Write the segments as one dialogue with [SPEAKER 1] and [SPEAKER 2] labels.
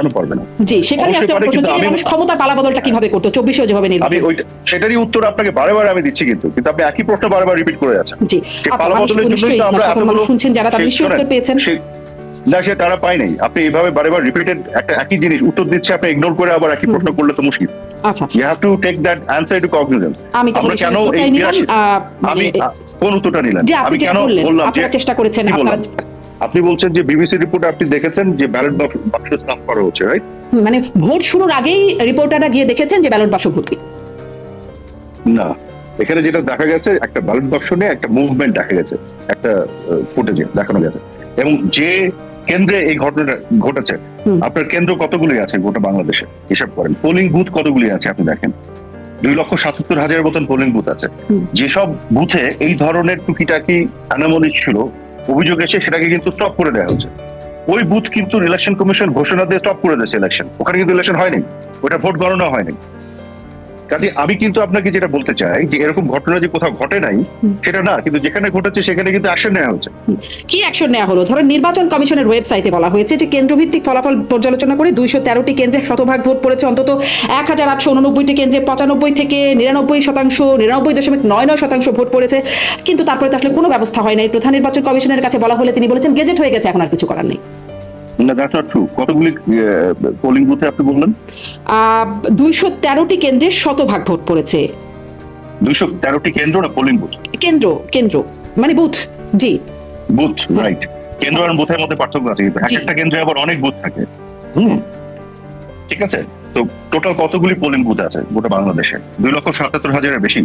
[SPEAKER 1] কেন পারবে না?
[SPEAKER 2] জি সেখানে আসলে প্রশ্ন মানুষ ক্ষমতার পালাবদলটা কীভাবে করতো চব্বিশেও যেভাবে
[SPEAKER 1] আমি
[SPEAKER 2] নির্বাচন
[SPEAKER 1] ওইটা সেটারই উত্তর আপনাকে বারে বারে আমি দিচ্ছি কিন্তু কিন্তু আপনি একই প্রশ্ন বারবার রিপিট করে যাচ্ছেন।
[SPEAKER 2] জি
[SPEAKER 1] যে পালা
[SPEAKER 2] মানুষ
[SPEAKER 1] বদলের জন্যই
[SPEAKER 2] নিশ্চয়ই
[SPEAKER 1] তো আমরা এতগুলো-
[SPEAKER 2] শুনছেন যারা তারা নিশ্চয়ই উত্তর পেয়েছেন।
[SPEAKER 1] না সে তারা পায় নাই। আপনি এইভাবে বারে বার রিপিটেড একটা একই জিনিস উত্তর দিচ্ছে আপনি ইগনোর করে আবার একই প্রশ্ন করলে তো মুশকিল।
[SPEAKER 2] আচ্ছা।
[SPEAKER 1] You have to take that answer to cognizance
[SPEAKER 2] আমি
[SPEAKER 1] আমরা কেন এই
[SPEAKER 2] নিলাম,
[SPEAKER 1] আমি
[SPEAKER 2] মানে,
[SPEAKER 1] কোন উত্তরটা
[SPEAKER 2] আপনি
[SPEAKER 1] আমি কেন বললাম
[SPEAKER 2] চেষ্টা করেছেন, আপনারা-
[SPEAKER 1] আপনি বলছেন যে বিবিসি রিপোর্ট আপনি দেখেছেন যে ব্যালট বাক্স স্নাপ করা হচ্ছে রাইট
[SPEAKER 2] মানে ভোট শুরুর আগেই রিপোর্টাররা গিয়ে দেখেছেন যে ব্যালট বাক্স ভর্তি।
[SPEAKER 1] না। এখানে যেটা দেখা গেছে একটা ব্যালট বাক্স নিয়ে একটা মুভমেন্ট দেখা গেছে একটা ফুটেজে দেখানো গেছে। এবং যে কেন্দ্রে এই ঘটনাটা ঘটেছে আপনার কেন্দ্র কতগুলি আছে গোটা বাংলাদেশে? হিসাব করেন। পোলিং বুথ কতগুলি আছে আপনি দেখেন? দুই লক্ষ সাতাত্তর হাজারের মতন পোলিং বুথ আছে। যেসব বুথে এই ধরনের টুকিটাকি অ্যানামলিস ছিল অভিযোগ এসে সেটাকে কিন্তু স্টপ করে দেওয়া হয়েছে। ওই বুথ কিন্তু ইলেকশন কমিশন ঘোষণা দিয়ে স্টপ করে দিয়েছে ইলেকশন ওখানে কিন্তু ইলেকশন হয়নি। ওটা ভোট গণনা হয়নি। কাজে আমি কিন্তু আপনাকে যেটা বলতে চাই যে এরকম ঘটনা যে কোথাও ঘটে নাই সেটা না কিন্তু যেখানে ঘটেছে সেখানে কিন্তু অ্যাকশন নেওয়া হয়েছে।
[SPEAKER 2] কি অ্যাকশন নেওয়া হলো? ধরুন নির্বাচন কমিশনের ওয়েবসাইটে বলা হয়েছে যে কেন্দ্রভিত্তিক ফলাফল পর্যালোচনা করে দুইশো তেরোটি কেন্দ্রে শতভাগ ভোট পড়েছে অন্তত এক হাজার আটশো উননব্বইটি কেন্দ্রে পঁচানব্বই থেকে নিরানব্বই শতাংশ নিরানব্বই দশমিক নয় নয় শতাংশ ভোট পড়েছে কিন্তু তারপরে তো আসলে কোনো ব্যবস্থা হয় নাই। প্রধান নির্বাচন কমিশনের কাছে বলা হলে তিনি বলেছেন গেজেট হয়ে গেছে এখন আর কিছু করার নেই।
[SPEAKER 1] না দ্যাটস নট ট্রু কতগুলি পোলিং বুথে আপনি বললেন?
[SPEAKER 2] দুইশো তেরোটি কেন্দ্রে শতভাগ ভোট পড়েছে।
[SPEAKER 1] দুইশো তেরোটি কেন্দ্র না পোলিং বুথ
[SPEAKER 2] কেন্দ্র কেন্দ্র। মানে বুথ জি।
[SPEAKER 1] বুথ রাইট কেন্দ্র আর বুথের মধ্যে পার্থক্য আছে কিন্তু এক একটা কেন্দ্রে আবার অনেক বুথ থাকে। হুম? ঠিক আছে? তো টোটাল কতগুলি পোলিং বুথ আছে গোটা বাংলাদেশে? দুই লক্ষ সাতাত্তর হাজারের বেশি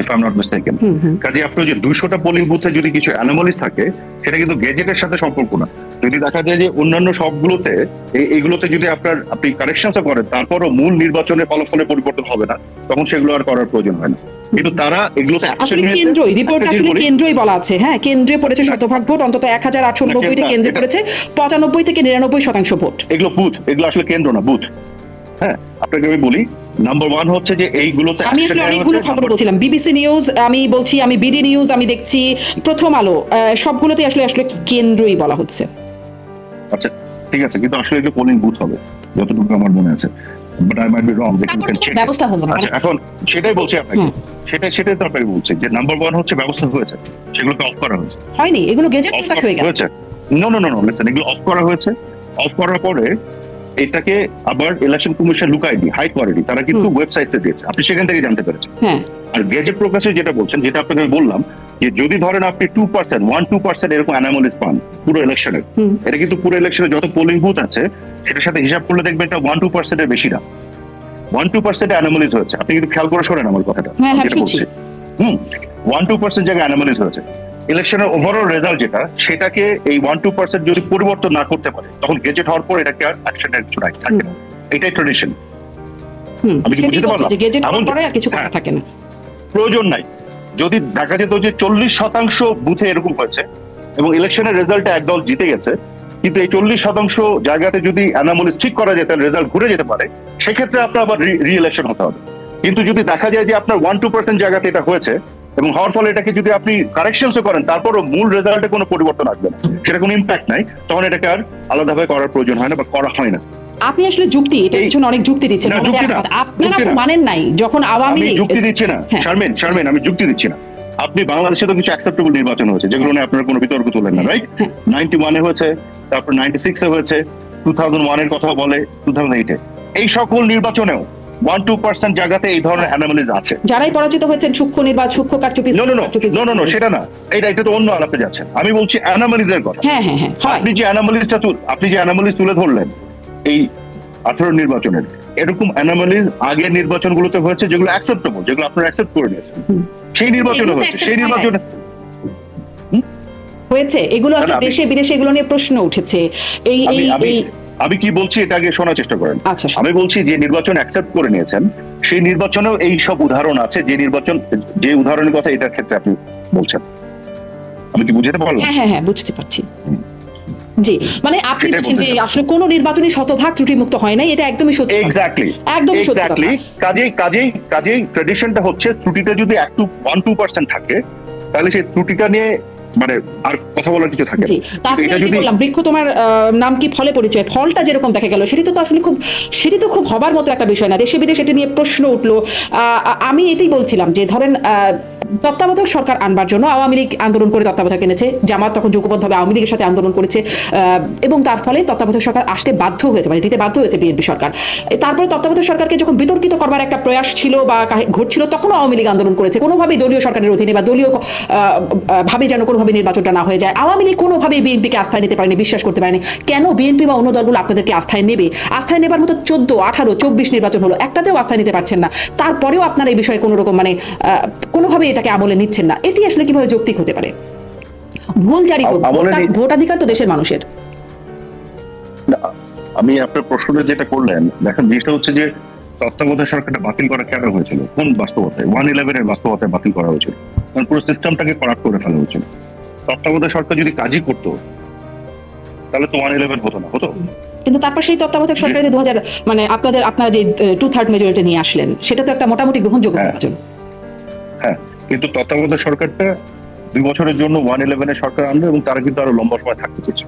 [SPEAKER 1] if I am not mistaken
[SPEAKER 2] hmm hmm.
[SPEAKER 1] কাজে আপনার যে দুইশোটা পোলিং বুথে যদি কিছু অ্যানোমালিস থাকে সেটা কিন্তু গেজেটের সাথে সম্পর্ক না। যদি দেখা যায় যে অন্যান্য সবগুলোতে এই- এইগুলোতে যদি আপনার আপনি কারেকশনসও করেন তারপরও মূল নির্বাচনের ফলাফলে পরিবর্তন হবে না তখন সেগুলো আর করার প্রয়োজন হয় না। কিন্তু তারা এগুলোতে।
[SPEAKER 2] কেন্দ্রই রিপোর্ট আসলে কেন্দ্রই বলা আছে। হ্যাঁ কেন্দ্রে পড়েছে শতভাগ ভোট অন্তত এক হাজার আটশো কেন্দ্রে পড়েছে পঁচানব্বই থেকে নিরানব্বই শতাংশ ভোট।
[SPEAKER 1] এগুলো বুথ এগুলো আসলে কেন্দ্র না বুথ। হ্যাঁ আপনাকে আমি বলি নাম্বার ওয়ান হচ্ছে যে এইগুলোতে
[SPEAKER 2] আমি আসলে অনেকগুলো খবর বলছিলাম। বিবিসি নিউজ আমি বলছি আমি বিডি নিউজ আমি দেখছি প্রথম আলো সবগুলোতে আসলে আসলে কেন্দ্রই বলা হচ্ছে।
[SPEAKER 1] আচ্ছা ঠিক আছে কিন্তু আসলে এগুলো পোলিং বুথ হবে যতটুকু আমার মনে আছে। But I might be wrong
[SPEAKER 2] তারপরে ব্যবস্থা হলো
[SPEAKER 1] আচ্ছা এখন সেটাই বলছি আপনাকে।
[SPEAKER 2] হুম।
[SPEAKER 1] সেটাই তো আপনাকে বলছি যে নাম্বার ওয়ান হচ্ছে ব্যবস্থা হয়েছে সেগুলোকে অফ করা হয়েছে।
[SPEAKER 2] হয়নি এগুলো গেজেট প্রকাশ হয়ে গেছে।
[SPEAKER 1] No no no no listen এগুলো অফ করা হয়েছে। অফ করার পরে এটাকে আবার ইলেকশন কমিশন লুকায়নি হাইড করেনি তারা কিন্তু ওয়েবসাইটে দিয়েছে। আপনি সেখান থেকে জানতে পেরেছেন।
[SPEAKER 2] হ্যাঁ।
[SPEAKER 1] আর গেজেট প্রকাশে যেটা বলছেন যেটা আপনাকে আমি বললাম যে যদি ধরেন আপনি two percent one two percent এরকম অ্যানামলিস পান পুরো ইলেকশনের এটা কিন্তু পুরো ইলেকশনে যত পোলিং বুথ আছে সেটার সাথে হিসাব করলে দেখবেন এটা ওয়ান টু পার্সেন্টের বেশি না। ওয়ান টু পার্সেন্ট অ্যানামলিস হয়েছে। আপনি কিন্তু খেয়াল করে শোনেন আমার কথাটা।
[SPEAKER 2] হ্যাঁ, হ্যাঁ।
[SPEAKER 1] হুম ওয়ান টু পার্সেন্ট জায়গায় অ্যানামলিস হয়েছে। ইলেকশনের ওভারঅল রেজাল্ট যেটা সেটাকে এই ওয়ান টু পার্সেন্ট যদি পরিবর্তন না করতে পারে তখন গেজেট হওয়ার পর এটাকে আর অ্যাকশনের নাই থাকে না। এটাই ট্রেডিশন আমি কি বুঝতে পারলাম? এমন-
[SPEAKER 2] কিছু
[SPEAKER 1] হ্যাঁ।
[SPEAKER 2] থাকে না।
[SPEAKER 1] প্রয়োজন নাই। যদি দেখা যেত যে চল্লিশ শতাংশ বুথে এরকম হয়েছে, এবং ইলেকশনের রেজাল্টে একদল জিতে গেছে, কিন্তু এই চল্লিশ শতাংশ জায়গাতে যদি অ্যানামলিস ঠিক করা যেত রেজাল্ট ঘুরে যেতে পারে, সেক্ষেত্রে আপনার আবার রি ইলেকশন হতে হবে। কিন্তু যদি দেখা যায় যে আপনার ওয়ান টু পার্সেন্ট জায়গাতে এটা হয়েছে, এবং হওয়ার ফলে এটাকে যদি আপনি কারেকশনসও করেন, তারপরও মূল রেজাল্টে কোনো পরিবর্তন আসবে না। সেটা কোনো ইম্প্যাক্ট নাই, তখন এটাকে আর আলাদাভাবে করার প্রয়োজন হয় না বা করা হয় না।
[SPEAKER 2] আপনি আসলে যুক্তি এটা
[SPEAKER 1] এই-
[SPEAKER 2] পিছনে অনেক যুক্তি দিচ্ছেন। আপনারা তো মানেন নাই যখন আওয়ামী লীগ
[SPEAKER 1] যুক্তি দিচ্ছি না।
[SPEAKER 2] হ্যাঁ।
[SPEAKER 1] শারমিন শারমিন আমি যুক্তি দিচ্ছি না। আপনি বাংলাদেশে তো কিছু অ্যাকসেপ্টেবল নির্বাচন হয়েছে যেগুলো নিয়ে আপনারা কোনো বিতর্ক তোলেন না রাইট। নাইনটি ওয়ানে হয়েছে তারপর নাইনটি সিক্সে হয়েছে টু থাউজেন্ড ওয়ানের কথা বলে টু থাউজেন্ড এইটে এই সকল নির্বাচনেও ওয়ান টু পার্সেন্ট জায়গাতে এই ধরনের অ্যানামালিজ আছে।
[SPEAKER 2] যারাই পরাজিত হয়েছেন সূক্ষ্ম নির্বাচন সূক্ষ্ম কারচুপি
[SPEAKER 1] no no no no no no সেটা না। এটা এটা তো অন্য আলাপে যাচ্ছে। আমি বলছি অ্যানামালিজের কথা।
[SPEAKER 2] হ্যাঁ হ্যাঁ হ্যাঁ
[SPEAKER 1] আপনি যে অ্যানামালিজটা আপনি যে অ্যানামালিজ তুলে ধরলেন এই আঠারো নির্বাচনের। এরকম অ্যানামালিজ আগের নির্বাচনগুলোতে হয়েছে যেগুলো অ্যাকসেপ্টেবল যেগুলো আপনারা অ্যাকসেপ্ট করে নিয়েছেন। সেই নির্বাচনে হয়েছে। সেই নির্বাচনে
[SPEAKER 2] হয়েছে। এগুলো আসলে
[SPEAKER 1] আমি-
[SPEAKER 2] দেশে বিদেশে এগুলো নিয়ে প্রশ্ন উঠেছে। এই এই
[SPEAKER 1] আমি কি বলছি এটা আগে শোনার চেষ্টা করেন।
[SPEAKER 2] আচ্ছা
[SPEAKER 1] আমি বলছি যে নির্বাচন অ্যাকসেপ্ট করে নিয়েছেন সেই নির্বাচনেও এই সব উদাহরণ আছে যে নির্বাচন যে উদাহরণের কথা এটার ক্ষেত্রে আপনি বলছেন। আমি কি বুঝতে পারলাম?
[SPEAKER 2] হ্যাঁ হ্যাঁ হ্যাঁ বুঝতে পারছি। জি মানে আপনি বলছেন যে আসলে কোন নির্বাচনী শতভাগ ত্রুটিমুক্ত হয় নাই এটা একদমই সত্যি।
[SPEAKER 1] এক্স্যাক্টলি
[SPEAKER 2] একদমই সত্যি।
[SPEAKER 1] এক্স্যাক্টলি কাজেই কাজেই কাজেই ট্রেডিশনটা হচ্ছে ত্রুটিটা যদি এক টু ওয়ান টু পার্সেন্ট থাকে তাহলে সেই ত্রুটিটা নিয়ে মানে আর কথা বলার কিছু থাকে
[SPEAKER 2] জি তারপরে এই যে
[SPEAKER 1] যদি-
[SPEAKER 2] বললাম বৃক্ষ তোমার নাম কি ফলে পরিচয়? ফলটা যেরকম দেখা গেল সেটি তো আসলে খুব সেটি তো খুব হবার মতো একটা বিষয় না। দেশে বিদেশে এটা নিয়ে প্রশ্ন উঠল। আহ, আমি এটাই বলছিলাম যে ধরেন আহ, তত্ত্বাবধায়ক সরকার আনবার জন্য আওয়ামী লীগ আন্দোলন করে তত্ত্বাবধায়ক এনেছে। জামাত তখন যুগপথভাবে আওয়ামী লীগের সাথে আন্দোলন করেছে। এবং তার ফলে তত্ত্বাবধায়ক সরকার আসতে বাধ্য হয়েছে মানে দিতে বাধ্য হয়েছে বিএনপি সরকার। তারপরে তত্ত্বাবধায়ক সরকারকে যখন বিতর্কিত করবার একটা প্রয়াস ছিল বা ঘটছিল, তখনও আওয়ামী লীগ আন্দোলন করেছে। কোনোভাবেই দলীয় সরকারের অধীনে বা দলীয় ভাবে যেন কোনোভাবে নির্বাচনটা না হয়ে যায়। আওয়ামী লীগ কোনোভাবেই বিএনপিকে আস্থায় নিতে পারেনি, বিশ্বাস করতে পারেনি। কেন বিএনপি বা অন্য দলগুলো আপনাদেরকে আস্থায় নেবে? আস্থায় নেবার মতো চোদ্দ, আঠারো, চব্বিশ নির্বাচন হলো। একটাতেও আস্থায় নিতে পারছেন না। তারপরেও আপনারা এই বিষয়ে কোনো রকম মানে কোনোভাবে এটাকে আমলে নিচ্ছেন না। এটি আসলে কীভাবে যৌক্তিক হতে পারে? ভুল জারি ভোটাধিকার তো দেশের মানুষের।
[SPEAKER 1] আমি আপনার প্রশ্নটা যেটা করলেন দেখেন জিনিসটা হচ্ছে যে তত্ত্বাবধায়ক সরকারটা বাতিল করা কেন হয়েছিল? কোন বাস্তবতায়? ওয়ান ইলেভেনের বাস্তবতায় বাতিল করা হয়েছিল। কারণ পুরো সিস্টেমটাকে করাপ্ট করে ফেলা হয়েছিল। তত্ত্বাবধায়ক সরকার যদি কাজই করতো তাহলে তো ওয়ান ইলেভেন হতো না হতো?
[SPEAKER 2] কিন্তু তারপর সেই তত্ত্বাবধায়ক সরকারে যে দু হাজার মানে আপনাদের আপনারা যে টু থার্ড মেজরিটি নিয়ে আসলেন সেটা তো একটা মোটামুটি গ্রহণযোগ্য
[SPEAKER 1] হ্যাঁ। কিন্তু তত্ত্বাবধায়ক সরকারটা দুই বছরের জন্য ওয়ান ইলেভেনের সরকার আনলো এবং তারা কিন্তু আরও লম্বা সময় থাকতে চেয়েছে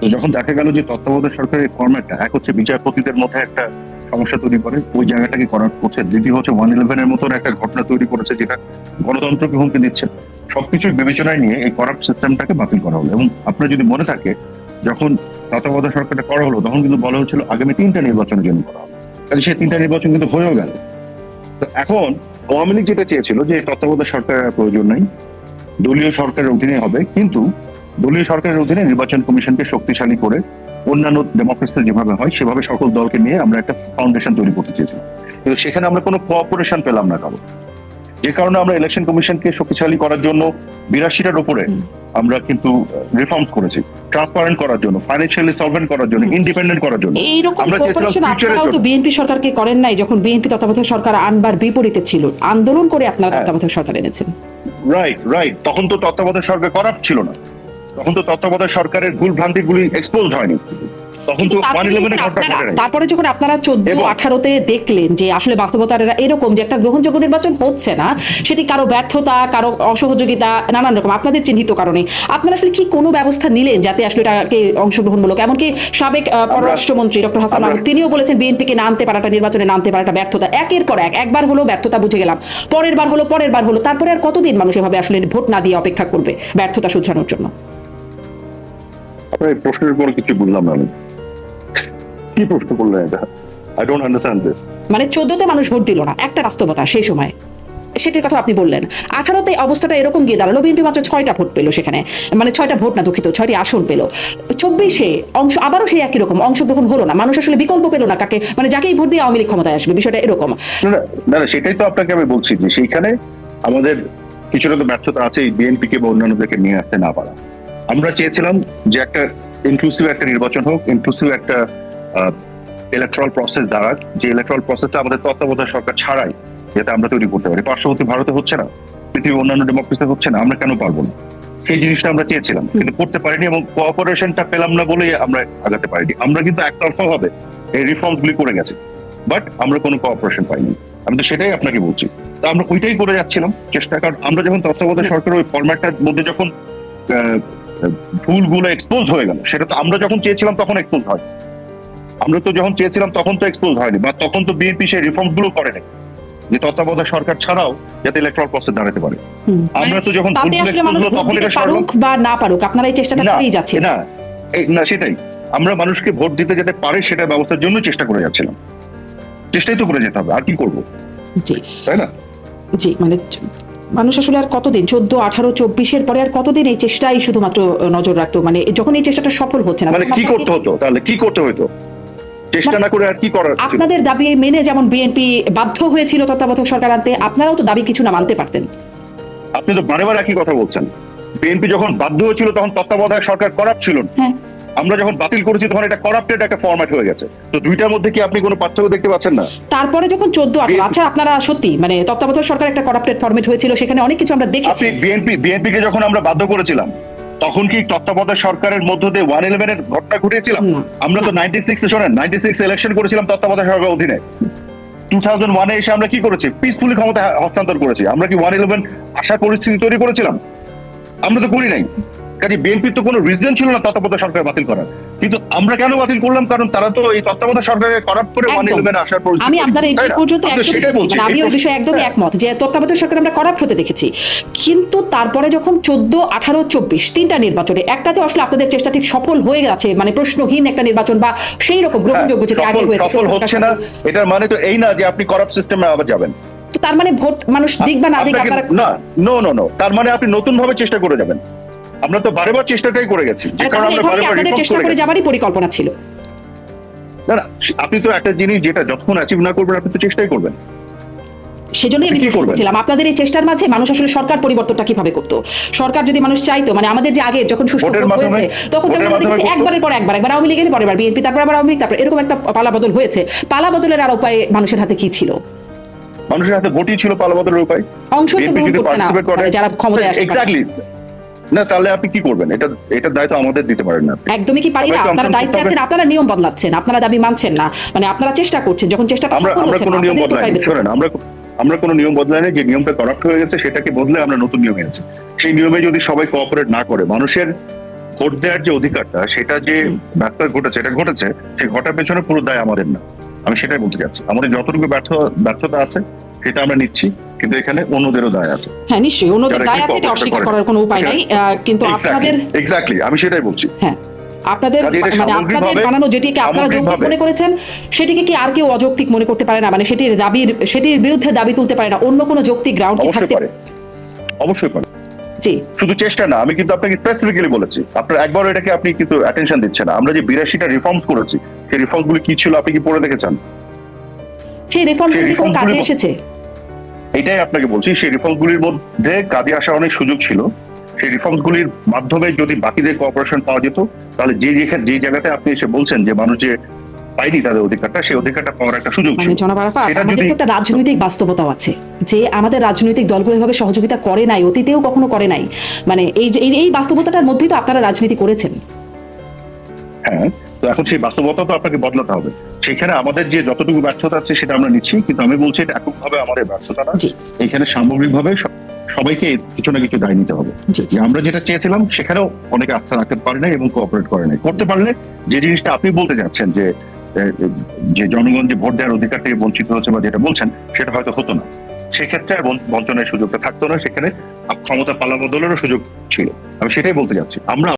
[SPEAKER 1] তো যখন দেখা গেল যে তত্ত্বাবধায়ক সরকারের ফর্ম্যাটটা এক হচ্ছে বিচারপতিদের মধ্যে একটা সমস্যা তৈরি করে, ওই জায়গাটাকে করার করছে দ্বিতীয় হচ্ছে ওয়ান ইলেভেনের মতন একটা ঘটনা তৈরি করেছে যেটা গণতন্ত্রকে হুমকি দিচ্ছে। সবকিছু বিবেচনায় নিয়ে এই করাপ্ট সিস্টেমটাকে বাতিল করা হলো। এবং আপনার যদি মনে থাকে, যখন তত্ত্বাবধায়ক সরকারটা করা হলো, তখন কিন্তু বলা হচ্ছিল আগামী তিনটা নির্বাচনের জন্য করা হবে। সেই তিনটা নির্বাচন কিন্তু হয়েও গেল। এখন আওয়ামী লীগ যেটা চেয়েছিল যে তত্ত্বাবধায়ক সরকারের প্রয়োজন নাই, দলীয় সরকারের অধীনে হবে, কিন্তু দলীয় সরকারের অধীনে নির্বাচন কমিশনকে শক্তিশালী করে অন্যান্য ডেমোক্রেসি যেভাবে হয়, সেভাবে সকল দলকে নিয়ে আমরা একটা ফাউন্ডেশন তৈরি করতে চেয়েছিলাম। কিন্তু সেখানে আমরা কোনো কোঅপারেশন পেলাম না কারও। যে কারণে আমরা ইলেকশন কমিশনকে শক্তিশালী করার জন্য বিরাশিটার উপরে আমরা কিন্তু রিফর্মস করেছি। ট্রান্সপারেন্ট করার জন্য ফাইন্যান্সিয়ালি সলভেন্ট করার জন্য ইন্ডিপেন্ডেন্ট করার জন্য।
[SPEAKER 2] এইরকম আপনারাও তো বিএনপি সরকারকে করেন নাই যখন বিএনপি তত্ত্বাবধায়ক সরকার আনবার বিপরীতে ছিল। আন্দোলন করে আপনারা
[SPEAKER 1] হ্যাঁ।
[SPEAKER 2] তত্ত্বাবধায়ক সরকার এনেছেন।
[SPEAKER 1] রাইট রাইট তখন তো তত্ত্বাবধায়ক সরকার করাপ্ট ছিল না। তখন তো তত্ত্বাবধায়ক সরকারের ভুল ভ্রান্তিগুলি এক্সপোজ হয়নি। তখন তো
[SPEAKER 2] তারপরে যখন আপনারা- চোদ্দ আঠারোতে দেখলেন যে আসলে বাস্তবতার এরকম যে একটা গ্রহণযোগ্য নির্বাচন হচ্ছে না সেটি কারও ব্যর্থতা কারও অসহযোগিতা নানান রকম আপনাদের চিহ্নিত কারণে। আপনারা আসলে কি কোনো ব্যবস্থা নিলেন যাতে আসলে এটাকে অংশগ্রহণমূলক? এমনকি সাবেক পররাষ্ট্রমন্ত্রী ডক্টর হাসান মাহমুদ তিনিও বলেছেন বিএনপিকে নামতে পারাটা নির্বাচনে নামতে পারাটা ব্যর্থতা। একের পর এক একবার হলো ব্যর্থতা বুঝে গেলাম। পরের বার হলো পরের বার হলো তারপরে আর কতদিন মানুষ এভাবে আসলে ভোট না দিয়ে অপেক্ষা করবে ব্যর্থতা শুধরানোর জন্য?
[SPEAKER 1] আপনার এই প্রশ্নের উপর কিছু বুঝলাম না আমি। কি প্রশ্ন করলেন এটা? আই ডোন্ট আন্ডারস্ট্যান্ড দিস
[SPEAKER 2] মানে চোদ্দতে মানুষ ভোট দিল না একটা বাস্তবতা সেই সময়। সেটির কথা আপনি বললেন। আঠারোতে অবস্থাটা এরকম গিয়ে দাঁড়াল বিএনপি মাত্র ছয়টা ভোট পেল সেখানে। মানে ছয়টা ভোট না দুঃখিত ছয়টি আসন পেল। চব্বিশে অংশ আবারও সেই একই রকম অংশগ্রহণ হলো না। মানুষ আসলে বিকল্প পেল না কাকে মানে যাকেই ভোট দিয়ে আওয়ামী লীগ ক্ষমতায় আসবে বিষয়টা এরকম।
[SPEAKER 1] না না, না না সেটাই তো আপনাকে আমি বলছি যে সেইখানে আমাদের কিছুটা তো ব্যর্থতা আছে বিএনপি কে বা অন্যান্যদেরকে নিয়ে আসতে না পারা। আমরা চেয়েছিলাম যে একটা ইনক্লুসিভ একটা নির্বাচন হোক ইনক্লুসিভ একটা ইলেকট্রাল প্রসেস দাঁড়াক যে ইলেকট্রাল প্রসেসটা আমাদের তত্ত্বাবধায়ক সরকার ছাড়াই যাতে আমরা তৈরি করতে পারি। পার্শ্ববর্তী ভারতে হচ্ছে না পৃথিবীর অন্যান্য ডেমোক্রেসি হচ্ছে না আমরা কেন পারব না? সেই জিনিসটা আমরা চেয়েছিলাম কিন্তু করতে পারিনি এবং কোঅপারেশনটা পেলাম না বলেই আমরা আগাতে পারিনি। আমরা কিন্তু একতরফা ভাবে এই রিফর্মস গুলি করে গেছি বাট আমরা কোনো কোঅপারেশন পাইনি। আমি তো সেটাই আপনাকে বলছি। তো আমরা ওইটাই করে যাচ্ছিলাম চেষ্টা কারণ আমরা যখন তত্ত্বাবধায়ক সরকার ওই ফরম্যাটটার মধ্যে যখন আহ, ভুলগুলো এক্সপোজ হয়ে গেল সেটা তো আমরা যখন চেয়েছিলাম তখন এক্সপোজ হয় আমরা তো যখন চেয়েছিলাম তখন তো এক্সপোজ হয়নি বা তখন তো বিএনপি সেই রিফর্মসগুলো করেনি যে তত্ত্বাবধায়ক সরকার ছাড়াও যাতে ইলেকট্রাল প্রসেস দাঁড়াতে পারে। আমরা তো যখন তখন এটা
[SPEAKER 2] পারুক বা না পারুক আপনারা এই চেষ্টাটা করেই যাচ্ছেন।
[SPEAKER 1] না না সেটাই। আমরা মানুষকে ভোট দিতে যেতে পারে সেটা ব্যবস্থার জন্য চেষ্টা করে যাচ্ছিলাম। চেষ্টাই তো করে যেতে হবে আর কি করব?
[SPEAKER 2] জি।
[SPEAKER 1] তাই না?
[SPEAKER 2] জি মানে মানুষ আসলে আর কতদিন চোদ্দ আঠারো চব্বিশের পরে আর কতদিন এই চেষ্টাই শুধুমাত্র নজর রাখতো? মানে যখন এই চেষ্টাটা সফল হচ্ছে না
[SPEAKER 1] মানে কি করতে হতো? তাহলে কি করতে হতো চেষ্টা না করে আর কি করার
[SPEAKER 2] আপনাদের দাবি মেনে যেমন বিএনপি বাধ্য হয়েছিল তত্ত্বাবধায়ক সরকার আনতে আপনারাও তো দাবি কিছু না মানতে পারতেন।
[SPEAKER 1] আপনি তো বারে বারে একই কথা বলছেন। বিএনপি যখন বাধ্য হয়েছিল তখন তত্ত্বাবধায়ক সরকার করাপ্ট ছিল।
[SPEAKER 2] হ্যাঁ।
[SPEAKER 1] আমরা যখন বাতিল করেছি তখন এটা করাপ্টেড একটা ফরম্যাট হয়ে গেছে। তো দুইটার মধ্যে কি আপনি কোনো পার্থক্য দেখতে পাচ্ছেন না?
[SPEAKER 2] তারপরে যখন চোদ্দ আঠারো
[SPEAKER 1] BNP
[SPEAKER 2] আচ্ছা আপনারা সত্যি মানে তত্ত্বাবধায়ক সরকার একটা করাপ্টেড ফরমেট হয়েছিল সেখানে অনেক কিছু আমরা দেখেছি।
[SPEAKER 1] আপনি বিএনপি বিএনপি কে যখন আমরা বাধ্য করেছিলাম তখন কি তত্ত্বাবধায়ক সরকারের মধ্য দিয়ে ওয়ান ইলেভেন এর ঘটনা ঘটিয়েছিলাম? আমরা তো নাইনটি সিক্স শোনেন নাইনটি সিক্স ইলেকশন করেছিলাম তত্ত্বাবধায়ক সরকার অধীনে। টু থাউজেন্ড ওয়ানে এসে আমরা কি করেছি? পিসফুলি ক্ষমতা হস্তান্তর করেছি। আমরা কি ওয়ান ইলেভেন আসার পরিস্থিতি তৈরি করেছিলাম? আমরা তো করি নাই। কাজে বিএনপির তো কোনো রিজন ছিল না তত্ত্বাবধায়ক সরকার বাতিল করার। কিন্তু আমরা কেন বাতিল করলাম? কারণ তারা তো এই তত্ত্বাবধায়ক সরকারের করাপ্ট করে ওয়ান ইলেভেন আসার পর
[SPEAKER 2] আমি আপনার এই পর্যন্ত মানে আমি ওই বিষয়ে একদমই
[SPEAKER 1] হ্যাঁ।
[SPEAKER 2] একমত যে তত্ত্বাবধায়ক সরকার আমরা করাপ্ট হতে দেখেছি। কিন্তু তারপরে যখন চোদ্দ আঠারো চব্বিশ তিনটা নির্বাচনে একটাতে আসলে আপনাদের চেষ্টা ঠিক সফল হয়ে গেছে মানে প্রশ্নহীন একটা নির্বাচন বা সেই রকম গ্রহণযোগ্য যেটা
[SPEAKER 1] হ্যাঁ,
[SPEAKER 2] আগে হয়েছে
[SPEAKER 1] সফল হচ্ছে না। এটার মানে তো এই না যে আপনি করাপ্ট সিস্টেমে আবার যাবেন।
[SPEAKER 2] তো তার মানে ভোট মানুষ দিক বা না দিক আপনারা
[SPEAKER 1] না নো নো নো তার মানে আপনি নতুন ভাবে চেষ্টা করে যাবেন। আমরা তো বারেবার চেষ্টাটাই করে গেছি। যে কারণে আমরা বারেবার
[SPEAKER 2] চেষ্টা
[SPEAKER 1] করে
[SPEAKER 2] যাবারই পরিকল্পনা ছিল।
[SPEAKER 1] না না আপনি তো একটা জিনিস যেটা যতক্ষণ অ্যাচিভ না করবেন আপনি তো চেষ্টাই করবেন।
[SPEAKER 2] সেজন্যই আমি? করছিলাম আপনাদের এই চেষ্টার মাঝে মানুষ আসলে সরকার পরিবর্তনটা কীভাবে করতো? সরকার যদি মানুষ চাইতো মানে আমাদের যে আগে যখন সুষ্ঠু হয়েছে তখন যখন আমরা দেখেছি একবারের পর একবার একবার আওয়ামী লীগের পরের বার বিএনপি তারপর আবার আওয়ামী লীগ তারপর এরকম একটা পালা বদল হয়েছে। পালা বদলের আর উপায় মানুষের হাতে কি ছিল?
[SPEAKER 1] মানুষের হাতে ভোটই ছিল পালাবদলের উপায়।
[SPEAKER 2] অংশই তো
[SPEAKER 1] বিএনপি
[SPEAKER 2] গ্রহণ
[SPEAKER 1] যদি
[SPEAKER 2] করছে না
[SPEAKER 1] করে-
[SPEAKER 2] মানে যারা ক্ষমতায় আসে
[SPEAKER 1] এক্স্যাক্টলি না তাহলে আপনি কি করবেন? এটা এটার দায়িত্ব আমাদের দিতে পারেন না
[SPEAKER 2] একদমই কি পারি না আপনারা দায়িত্বে আছেন আপনারা নিয়ম বদলাচ্ছেন আপনারা দাবি মানছেন না। মানে আপনারা চেষ্টা করছেন যখন চেষ্টাটা
[SPEAKER 1] আমরা আমরা কোনো
[SPEAKER 2] না,
[SPEAKER 1] নিয়ম বদলাই শোনেন আমরা আমরা কোনো নিয়ম বদলাই নাই যে নিয়মটা করাপ্ট হয়ে গেছে সেটাকে বদলে আমরা নতুন নিয়মে আছি। সেই নিয়মে যদি সবাই কোঅপারেট না করে মানুষের ভোট দেওয়ার যে অধিকারটা সেটা যে ব্যর্থ ঘটেছে এটা ঘটেছে সেই ঘটার পেছনে পুরো দায় আমাদের না। আমি সেটাই বলতে চাচ্ছি। আমাদের যতটুকু ব্যর্থ ব্যর্থতা আছে সেটা আমরা নিচ্ছি কিন্তু এখানে অন্যদেরও দায় আছে।
[SPEAKER 2] হ্যাঁ নিশ্চয়ই অন্যদের দায় আছে এটা অস্বীকার করার কোনো উপায় নাই। কিন্তু আপনাদের
[SPEAKER 1] এক্স্যাক্টলি আমি সেটাই বলছি।
[SPEAKER 2] হ্যাঁ আপনাদের মানে আপনাদের বানানো যেটিকে আপনারা যৌক্তিক মনে করেছেন সেটিকে কি আর কেউ অযৌক্তিক মনে করতে পারে না? মানে সেটির দাবির সেটির বিরুদ্ধে দাবি তুলতে পারে না। অন্য কোনো যৌক্তিক গ্রাউন্ড কি থাকতে
[SPEAKER 1] পারে। অবশ্যই পারে।
[SPEAKER 2] জি।
[SPEAKER 1] শুধু চেষ্টা না আমি কিন্তু আপনাকে স্পেসিফিক্যালি বলেছি। আপনার একবার এটাকে আপনি কিন্তু অ্যাটেনশন দিচ্ছেন না। আমরা যে বিরাশিটা রিফর্মস করেছি সেই রিফর্ম গুলি কি ছিল আপনি কি পড়ে দেখেছেন?
[SPEAKER 2] সেই রিফর্ম
[SPEAKER 1] সেই
[SPEAKER 2] কোনো কাজে এসেছে?
[SPEAKER 1] এটাই আপনাকে বলছি সেই রিফর্ম গুলির মধ্যে কাজে আসার অনেক সুযোগ ছিল। সেই রিফর্মস গুলির মাধ্যমে যদি বাকিদের কোঅপারেশন পাওয়া যেত তাহলে যে যেখানে যে জায়গাতে আপনি এসে বলছেন যে মানুষ যে পায়নি তাদের অধিকারটা সেই অধিকারটা পাওয়ার একটা সুযোগ ছিল।
[SPEAKER 2] মানে জনাব আমাদের তো একটা রাজনৈতিক বাস্তবতাও আছে যে আমাদের রাজনৈতিক দলগুলো এভাবে সহযোগিতা করে নাই অতীতেও কখনো করে নাই। মানে এই এই বাস্তবতাটার মধ্যেই তো আপনারা রাজনীতি করেছেন।
[SPEAKER 1] হ্যাঁ তো এখন সেই বাস্তবতা তো আপনাকে বদলাতে হবে। সেখানে আমাদের যে যতটুকু ব্যর্থতা আছে সেটা আমরা নিচ্ছি কিন্তু আমি বলছি এটা এককভাবে আমাদের ব্যর্থতা না। এখানে সামগ্রিকভাবে সবাইকে কিছু না কিছু দায় নিতে হবে। যে আমরা যেটা চেয়েছিলাম সেখানেও অনেকে আস্থা রাখতে পারে না এবং কোঅপারেট করে নাই। করতে পারলে যে জিনিসটা আপনি বলতে যাচ্ছেন যে যে জনগণ যে ভোট দেওয়ার অধিকার থেকে বঞ্চিত হচ্ছে বা যেটা বলছেন সেটা হয়তো হতো না। সেক্ষেত্রে আর বঞ্চ- বঞ্চনার সুযোগটা থাকতো না সেখানে ক্ষমতা পালা বদলেরও সুযোগ ছিল। আমি সেটাই বলতে যাচ্ছি। আমরা